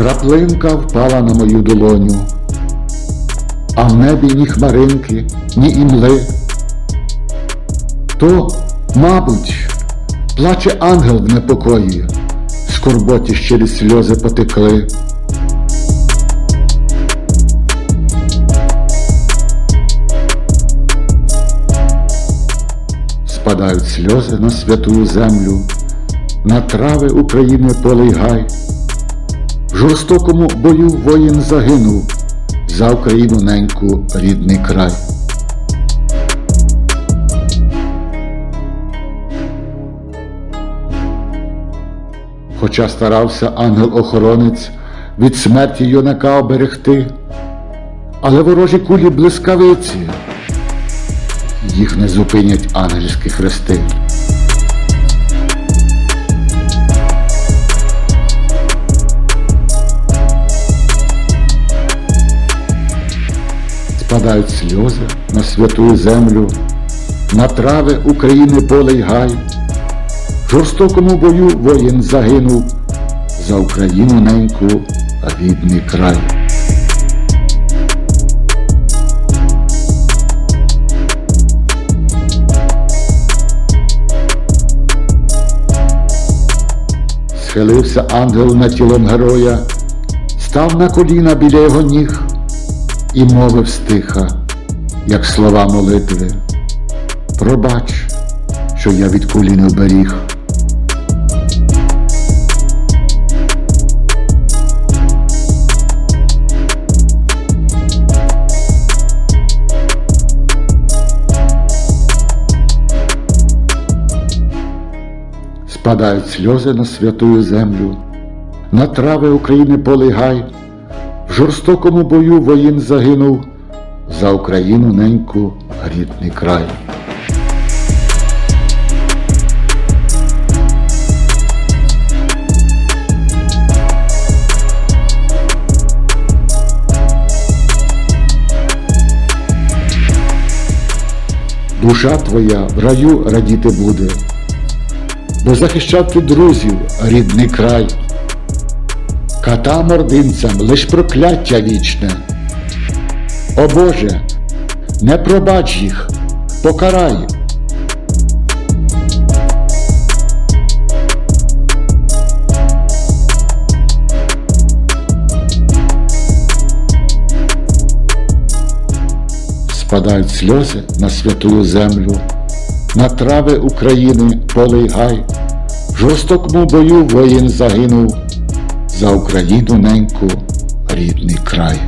Краплинка впала на мою долоню, а в небі ні хмаринки, ні імли. То, мабуть, плаче ангел в непокої, скорботі щирі сльози потекли. Спадають сльози на святую землю, на трави України поле гай. Жорстокому бою воїн загинув за Україну неньку рідний край. Хоча старався ангел-охоронець від смерті юнака оберегти, але ворожі кулі блискавиці їх не зупинять ангельські хрести. Спадають сльози на святую землю, на трави України поле гай. В жорстокому бою воїн загинув за Україну неньку рідний край. Схилився ангел над тілом героя, став на коліна біля його ніг і мовив стиха, як слова молитви. Пробач, що я від кулі не вберіг. Спадають сльози на святую землю, на трави України поле й гай. В жорстокому бою воїн загинув за Україну неньку рідний край. Душа твоя в раю радіти буде, бо захищав ти друзів рідний край. Ката мординцям лиш прокляття вічне. О Боже, не пробач їх, покарай. Спадають сльози на святую землю, на трави України поле гай. В жорстокому бою воїн загинув за Україну неньку рідний край.